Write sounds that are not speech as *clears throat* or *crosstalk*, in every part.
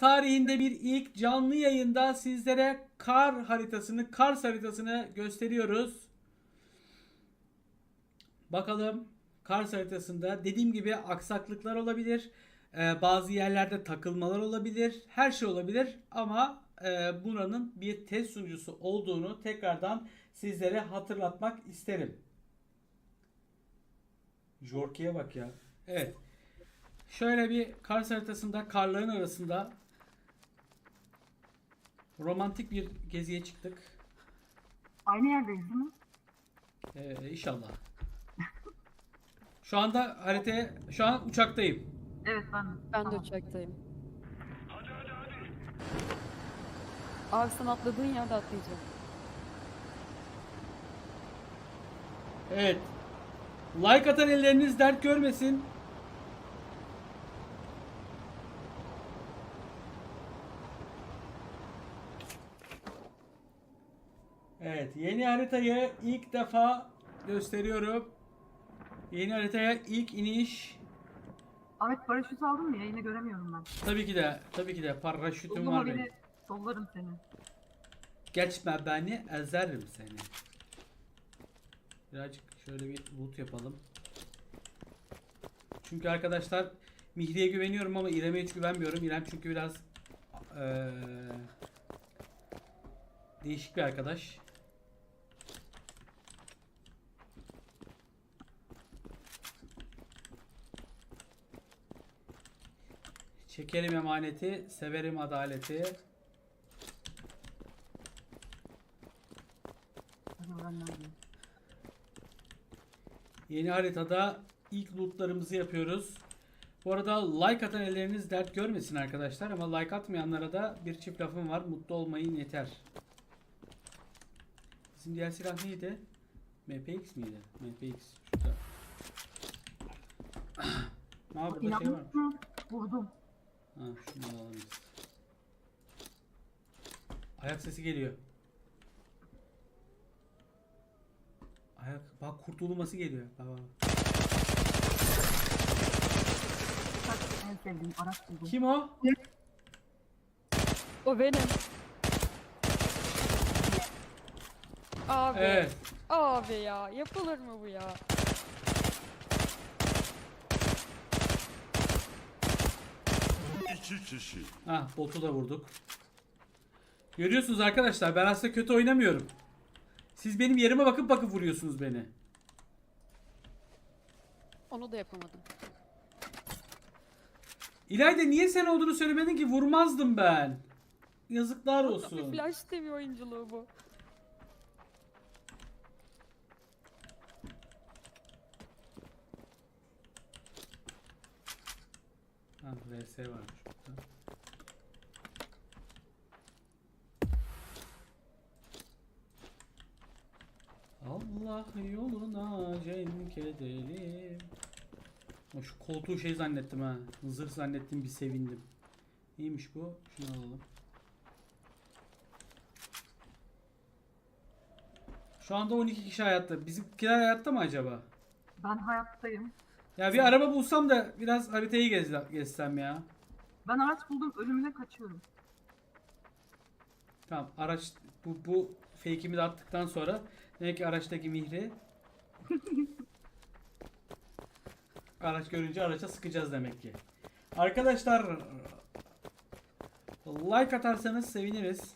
tarihinde bir ilk canlı yayında sizlere kar haritasını, Kars haritasını gösteriyoruz. Bakalım Kars haritasında dediğim gibi aksaklıklar olabilir. Ee, bazı yerlerde takılmalar olabilir. Her şey olabilir ama e, buranın bir test sunucusu olduğunu tekrardan sizlere hatırlatmak isterim. Jorki'ye bak ya. Evet. Şöyle bir Kars haritasında karların arasında romantik bir geziye çıktık. Aynı yerdeyiz değil mi? Ee, inşallah. Şu anda haritaya, şu an uçaktayım. Evet ben. Ben de uçaktayım. Abi sen atladığın yerde atlayacağım. Evet. Like atan elleriniz dert görmesin. Evet, yeni haritayı ilk defa gösteriyorum. Yeni haritaya ilk iniş. Ahmet paraşüt aldın mı? Yayını göremiyorum ben. Tabii ki de, tabii ki de paraşütüm var benim. beni sollarım seni. Geçme beni, ezerim seni. Birazcık şöyle bir loot yapalım. Çünkü arkadaşlar Mihri'ye güveniyorum ama İrem'e hiç güvenmiyorum. İrem çünkü biraz eee, değişik bir arkadaş. Çekerim emaneti, severim adaleti. Yeni haritada ilk lootlarımızı yapıyoruz. Bu arada like atan elleriniz dert görmesin arkadaşlar ama like atmayanlara da bir çift lafım var. Mutlu olmayın yeter. Bizim diğer silah neydi? MPX miydi? MPX. Şurada. *clears throat* Aa burada şey var. Vurdum. Ha şunu alalım biz. Ayak sesi geliyor. Ayak bak kurtulması geliyor. Bak bak. Kaç en sevdiğim araç buldum. Kim o? O benim. Abi. Evet. Abi ya. Yapılır mı bu ya? Kişi. Ah botu da vurduk. Görüyorsunuz arkadaşlar ben aslında kötü oynamıyorum. Siz benim yerime bakıp bakıp vuruyorsunuz beni. Onu da yapamadım. İlayda niye sen olduğunu söylemedin ki vurmazdım ben. Yazıklar Bir olsun. flash TV oyunculuğu bu. Ha VS varmış burada. Allah yoluna cenk edelim. Şu koltuğu şey zannettim ha. Zırh zannettim bir sevindim. Neymiş bu? Şunu alalım. Şu anda 12 kişi hayatta. Bizimkiler hayatta mı acaba? Ben hayattayım. Ya bir araba bulsam da biraz haritayı gez, gezsem ya. Ben araç buldum. Ölümüne kaçıyorum. Tamam araç bu bu fake'imi de attıktan sonra demek ki araçtaki mihri *laughs* araç görünce araça sıkacağız demek ki. Arkadaşlar like atarsanız seviniriz.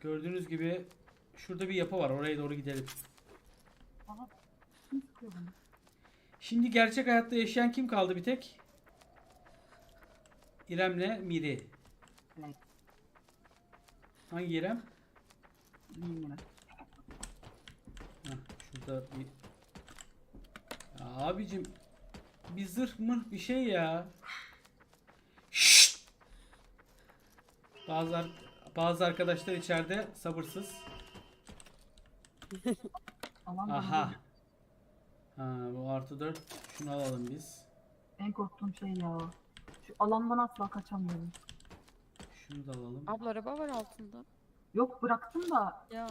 Gördüğünüz gibi şurada bir yapı var. Oraya doğru gidelim. Şimdi gerçek hayatta yaşayan kim kaldı bir tek? İrem'le Miri. Evet. Hangi İrem? Bilmiyorum. Şurada bir... Ya abicim bir zırh mırh bir şey ya. Şşt! Bazı ar- bazı arkadaşlar içeride sabırsız. *laughs* Aha. Ha bu artı 4. Şunu alalım biz. En korktuğum şey ya. Şu alandan asla kaçamıyorum. Şunu da alalım. Abla araba var altında. Yok bıraktım da Ya.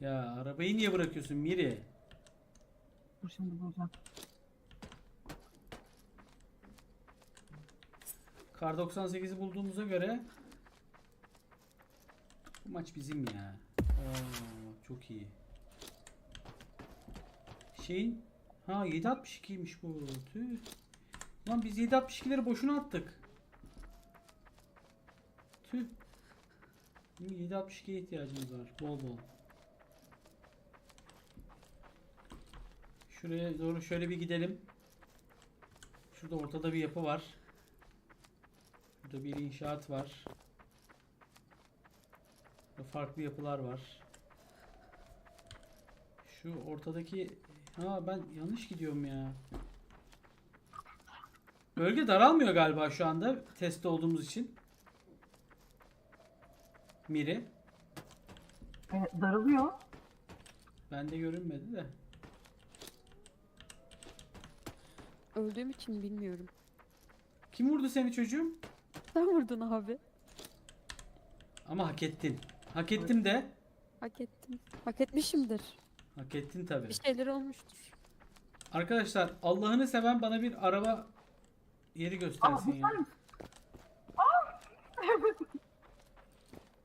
Ya arabayı niye bırakıyorsun Miri? Dur şimdi bulacağım. Kar 98'i bulduğumuza göre bu maç bizim ya. Oo, çok iyi. Şeyin ha 7.62'ymiş bu. Tüh. Lan biz 7.62'leri boşuna attık. Tüh. Bizim 7.62'ye ihtiyacımız var. Bol bol. Şuraya doğru şöyle bir gidelim. Şurada ortada bir yapı var. Burada bir inşaat var. Burada farklı yapılar var. Şu ortadaki ha ben yanlış gidiyorum ya. Bölge daralmıyor galiba şu anda test olduğumuz için. Miri. Evet, daralıyor. Bende görünmedi de. Öldüğüm için bilmiyorum. Kim vurdu seni çocuğum? Sen vurdun abi. Ama hak ettin. Hak ettim de. Hak ettim. Hak etmişimdir. Hak ettin tabii. Bir şeyler olmuştur. Arkadaşlar Allah'ını seven bana bir araba yeri göstersin ya. *laughs*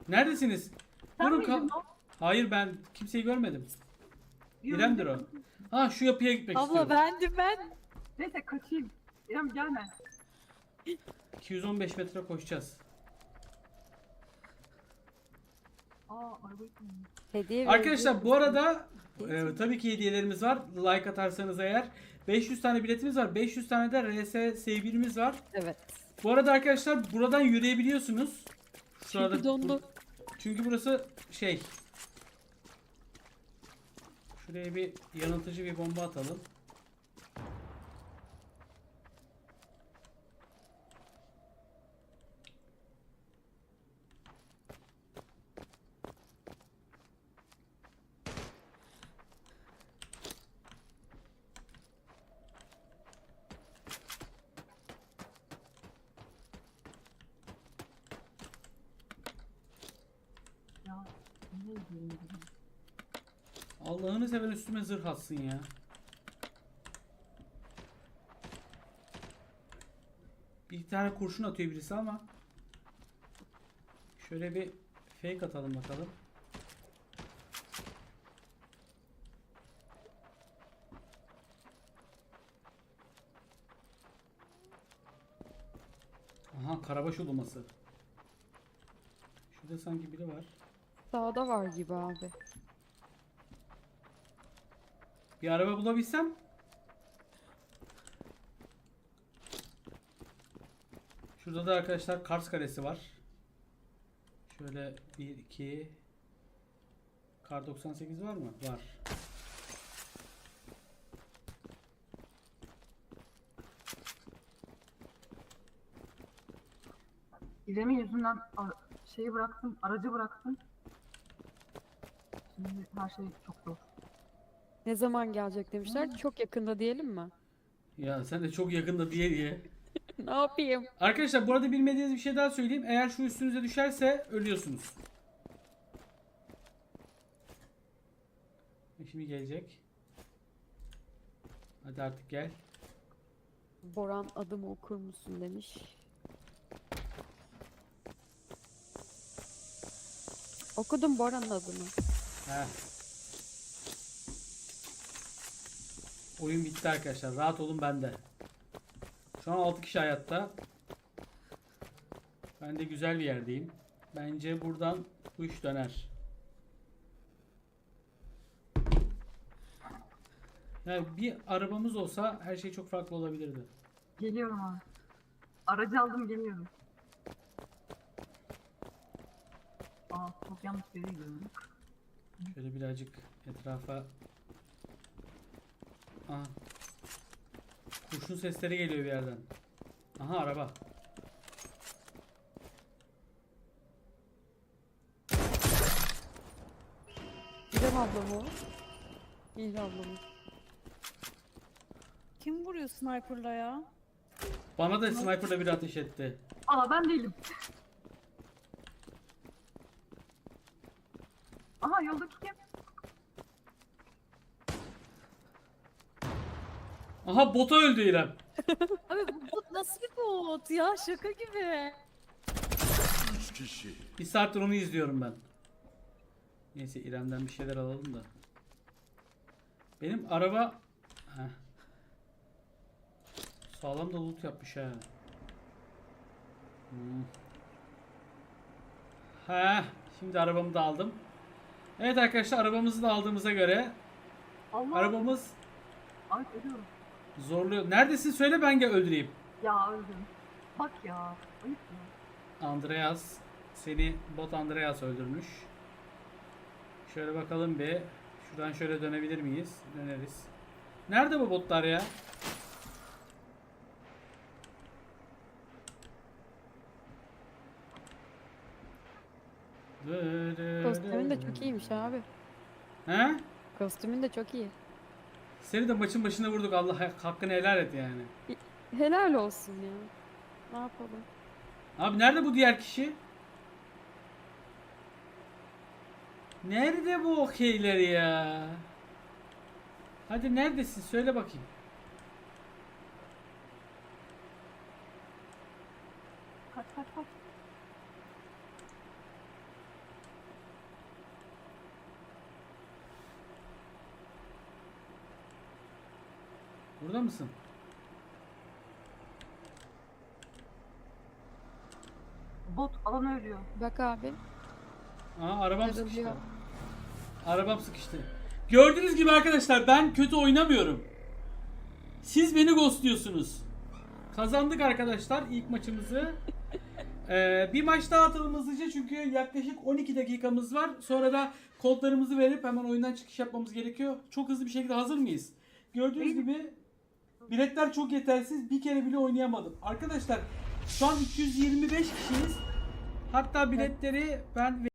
Neredesiniz? Sen Durun miydin ka- o? Hayır ben kimseyi görmedim. İrem'dir o. Ha şu yapıya gitmek Abla istiyorum. bendim ben. Neyse kaçayım. İrem gelme. 215 metre koşacağız. Aa arabayı kullanıyor. Hediye Arkadaşlar bu arada e, tabii ki hediyelerimiz var. Like atarsanız eğer 500 tane biletimiz var. 500 tane de RS sevgilimiz var. Evet. Bu arada arkadaşlar buradan yürüyebiliyorsunuz. Şurada Çünkü dondu. Çünkü burası şey. Şuraya bir yanıltıcı bir bomba atalım. Ya ne diyeyim dedim. Allah'ını seven üstüme zırh atsın ya. Bir tane kurşun atıyor birisi ama. Şöyle bir fake atalım bakalım. Aha karabaş uluması. Şurada sanki biri var. Sağda var gibi abi. Bir araba bulabilsem. Şurada da arkadaşlar Kars Kalesi var. Şöyle 1 2 Kar 98 var mı? Var. İrem'in yüzünden şeyi bıraktım, aracı bıraktım. Şimdi her şey çok zor. Ne zaman gelecek demişler. Çok yakında diyelim mi? Ya sen de çok yakında diye diye. *laughs* ne yapayım? Arkadaşlar bu arada bilmediğiniz bir şey daha söyleyeyim. Eğer şu üstünüze düşerse ölüyorsunuz. Şimdi gelecek. Hadi artık gel. Boran adımı okur musun demiş. Okudum Boran'ın adını. Heh. Oyun bitti arkadaşlar. Rahat olun bende. Şu an 6 kişi hayatta. Ben de güzel bir yerdeyim. Bence buradan bu iş döner. Yani bir arabamız olsa her şey çok farklı olabilirdi. Geliyorum abi. Aracı aldım geliyorum. Aa çok yanlış bir yere. Şöyle birazcık etrafa Aha. Kurşun sesleri geliyor bir yerden. Aha araba. İrem ablam o. İrem ablamı. Kim vuruyor sniper'la ya? Bana da sniper'la bir ateş etti. Aa ben değilim. Aha yoldaki kim? Aha bota öldü İrem. *laughs* Abi bu bot nasıl bir bot ya? Şaka gibi. Üç kişi. Bir saattir onu izliyorum ben. Neyse İrem'den bir şeyler alalım da. Benim araba... Heh. Sağlam da loot yapmış ha. Hmm. Heh, şimdi arabamı da aldım. Evet arkadaşlar arabamızı da aldığımıza göre Allah. arabamız Ay ölüyorum. Zorluyor. Neredesin söyle ben gel öldüreyim. Ya öldüm. Bak ya. Ayıp ya. Andreas seni bot Andreas öldürmüş. Şöyle bakalım bir. Şuradan şöyle dönebilir miyiz? Döneriz. Nerede bu botlar ya? Kostümün de çok iyiymiş abi. He? Kostümün de çok iyi. Seni de maçın başında vurduk. Allah hakkını helal et yani. Helal olsun ya. Ne yapalım? Abi nerede bu diğer kişi? Nerede bu okeyler ya? Hadi neredesin? Söyle bakayım. Burada mısın? Bot alan ölüyor. Bak abi. Aa arabam Yarılıyor. sıkıştı. Arabam sıkıştı. Gördüğünüz gibi arkadaşlar ben kötü oynamıyorum. Siz beni ghostluyorsunuz. Kazandık arkadaşlar ilk maçımızı. Ee, bir maç daha atalım hızlıca çünkü yaklaşık 12 dakikamız var. Sonra da kodlarımızı verip hemen oyundan çıkış yapmamız gerekiyor. Çok hızlı bir şekilde hazır mıyız? Gördüğünüz gibi biletler çok yetersiz. Bir kere bile oynayamadım. Arkadaşlar şu an 225 kişiyiz. Hatta biletleri ben